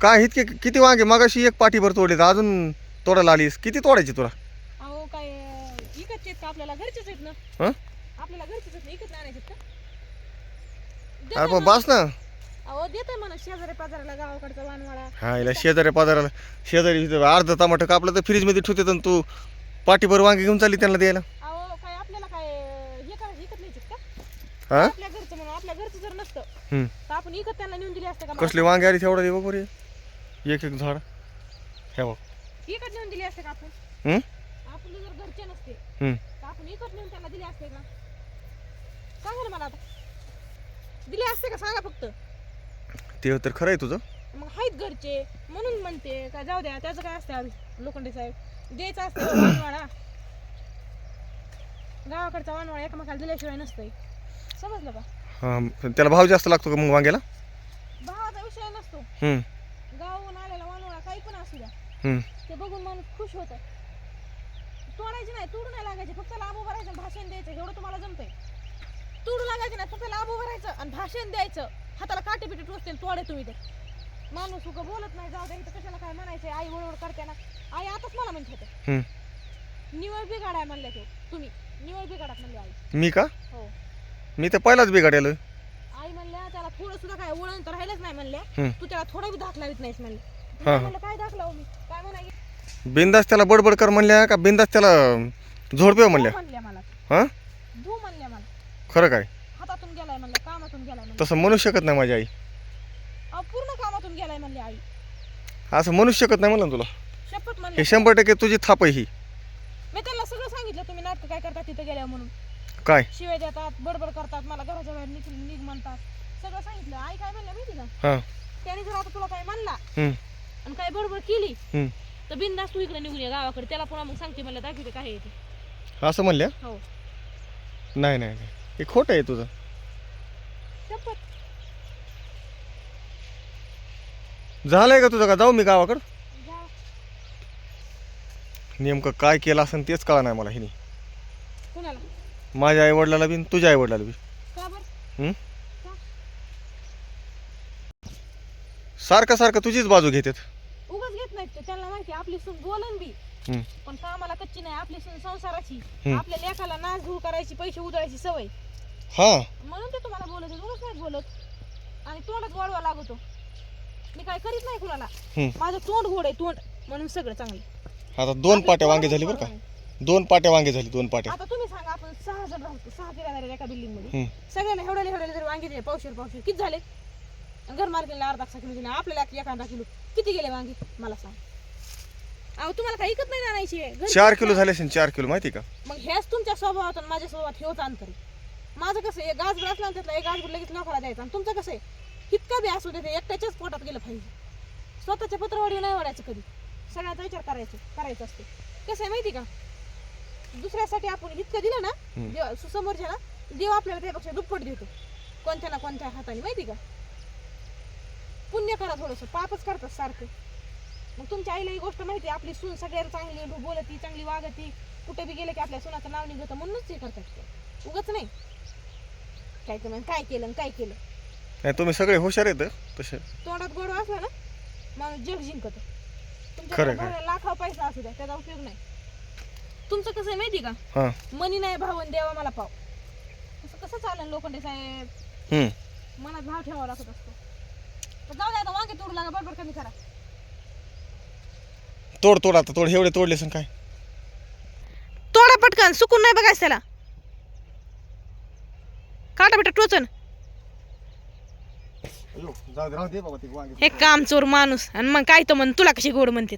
काय इतके किती वांगे? मगाशी एक पाठीभर तोडले तर अजून तोडायला आलीस. किती तोडायची तुला? अहो काय अं, इकतचे आहेत का? आपल्याला घरचेच आहेत ना? हं? आपल्याला घरचेच आहेत ना? इकत नाही आणायचे आहेत का अरे देतोय पण बस ना. म्हणा- अहो देतोय म्हणा. शेजारी पाजाराला गावाकडचा वानवाळा हा शेजारी पाजाराला शेजारी इथं अर्ध टमाटर कापलं तर फ्रीजमध्ये ठेवते आणि तू पाठीभर वांगे घेऊन चालली त्यांना द्यायला. अहो काय आपल्याला काय अं, हे करायचं इकत नाही का? हा? आपल्या घरचं म्हणून आपल्या घरचं जर नसतं हम्म. तर आपण इकत त्यांना नेऊन दिली असते का मला? कसले वांगे आली तेवढा दे बघ रे एक एक झाड. हे बघ. इकत नेऊन दिली असते का आपण? हम्म? आपण जर घरचे नसते हम्म. तर आपण इकत नेऊन त्यांना दिले असते का? सांगा ना मला आता. दिले असते का? सांगा फक्त. ते तर खरं आहे तुझं. मग आहेत घरचे म्हणून म्हणते का जाऊ द्या त्याचं काय असतं आधी? लोखंडे साहेब द्यायचं असतं का वानवाळा गावाकडचा वानवाळा एकमेकाला दिल्याशिवाय नसतंय. समजलं का? हा त्याला भाव जास्त लागतो का मग वांग्याला? भावाचा विषय नसतो. हम्म, गावून आलेला वानवाळा काही पण असू द्या हम्म. ते बघून माणूस खुश होतं तोडायची नाही तोडू नाही लागायची फक्त लाभ उभं राहायचं आणि भाषण द्यायचं एवढं तुम्हाला जमतंय. तोडू लागायचं नाही फक्त लाभ उभं राहायचं आणि भाषण द्यायचं. हाताला काटे पिटे टोचते तोडे तुम्ही ते. माणूस उगा बोलत नाही जाऊ दे इथं कशाला काय म्हणायचं आई वळवळ करते ना. आई आताच मला म्हणत होते. निवळ बिघाडाय म्हणले ते तुम्ही. निवळ बिघाडात म्हणले आई. मी का? हो. मी तर पहिलाच बिघाड्याला आई म्हणल्या त्याला थोडं सुद्धा काय वळण तर राहिलंच नाही म्हणल्या. तू त्याला थोडा बी लावित नाहीस म्हणले. हा. म्हणलं काय मी? काय बिंदास त्याला बडबड कर म्हणल्या का बिंदास त्याला झोडपे म्हणल्या? म्हणल्या मला. हा? धू म्हणल्या मला. खरं काय? हातातून गेलाय म्हणलं कामातून गेलाय म्हणलं. तसं म्हणू शकत नाही माझी आई. अहो, पूर्ण कामातून गेलाय म्हणले आई. असं म्हणू शकत नाही म्हणलं ना तुला. शपथ म्हणले. हे शंभर टक्के तुझी थाप आहे ही. मी त्यांना सगळं सांगितलं तुम्ही नाटक काय करता तिथे गेल्या म्हणून. काय? शिवाय देतात बडबड करतात मला घराच्या बाहेर निघ निघ म्हणतात. सगळं सांगितलं. आई काय म्हणलं माहिती का? हा. त्याने जर आता तुला काय म्हणला हम्म, काय बडबड केली. हम्म. तर बिंदास तू इकडे निघून ये गावाकडे. त्याला पुन्हा मग सांगते मला दाखवते काय आहे ते. असं म्हणल्या? हो. नाही नाही नाही. हे खोटं आहे तुझं. शपथ. झालंय का तुझं का? जाऊ मी गावाकडं? जा. नेमकं काय केलं असं तेच कळा नाही मला हिने. कुणाला? माझ्या आई वडिलाला बी आणि तुझ्या आई वडिलाला बी. का बरं? हम्म? सारखं सारखं तुझीच बाजू घेतात. नाहीत त्यांना माहिती आपली सून बोलन बी. हम्म, पण कामाला कच्ची नाही आपली सून संसाराची. हम्म. आपल्या लेखाला नाच धूळ करायची पैसे उधळायची सवय. हा. म्हणून ते तुम्हाला बोलत उगाच नाही बोलत. आणि तोंडच वळवा लागतो. मी काय करीत नाही कुणाला. हम्म. माझं तोंड गोड आहे तोंड. म्हणून सगळं चांगलं. आता दोन आपलं पाट्या वांगे झाली बरं का. दोन पाट्या वांगे झाली दोन पाट्या. आता तुम्ही सांगा आपण सहा जण राहतो सहा किराया एका बिल्डिंगमध्ये. हम्म. सगळ्यांना एवढ्याला एवढ्याला जर वांगे दिले पावशेर पावशेर किती झाले? घर मार्केटला अर्धा किलो दिले आपल्याला एक अर्धा किलो किती गेले वांगे? मला सांग. अहो तुम्हाला काही ऐकत नाही आणायची? घरी चार किलो झाले असेल चार किलो माहिती का? मग हेच तुमच्या स्वभावात आणि माझ्या स्वभावात हेच अंतर. आहे. माझं कसं आहे गाजबड असला ना त्यातला एक गाजबड लगेच लोकांना द्यायचा. आणि तुमचं कसं आहे इतका बी असू दे ते एकट्याच्याच पोटात गेलं पाहिजे. स्वतःच्या पत्रवाडी नाही वाढायचं कधी. सगळ्याचा विचार करायचं करायचं असते. कसं आहे माहिती का? दुसऱ्यासाठी आपण इतकं दिलं ना हम्म. देव सुसमोरच्या ना देव आपल्याला त्यापेक्षा दुप्पट देतो. कोणत्या ना कोणत्या हाताने माहिती का? पुण्य करा थोडंसं पापच करतात सारखं. मग तुमच्या आईला ही गोष्ट माहिती आहे, आपली सून सगळ्याला चांगली बोलती चांगली वागती. कुठे बी गेले की आपल्या सुनाचं नाव निघतं म्हणूनच हे करतात ते. उगच नाही. काय तर म्हण, काय केलं आणि काय केलं. नाही तुम्ही सगळे हुशार आहेत तसे. तोंडात गोड असला ना माणूस जग जिंकत. खरं, तुमच्या लाखा पैसा असू द्या त्याचा उपयोग नाही. तुमचं कसं आहे माहिती का? हां. मनी नाही भावन देवा मला पाव. कसं कसं चालेल लोखंडे साहेब? हम्म. मनात भाव ठेवावा लागत असतो. जाऊ द्या आता वांगे तोडू लागा बरोबर कमी करा. तोड तोड आता तोड. एवढे तोडले असेल काय? तोडा पटकन सुकून नाही बघायचं त्याला. काटा बेटा टोचन. जाऊ दे राहू दे बाबा ते वांगे. हे काम चोर माणूस. आणि मग काय तर म्हण तुला कशी गोड म्हणते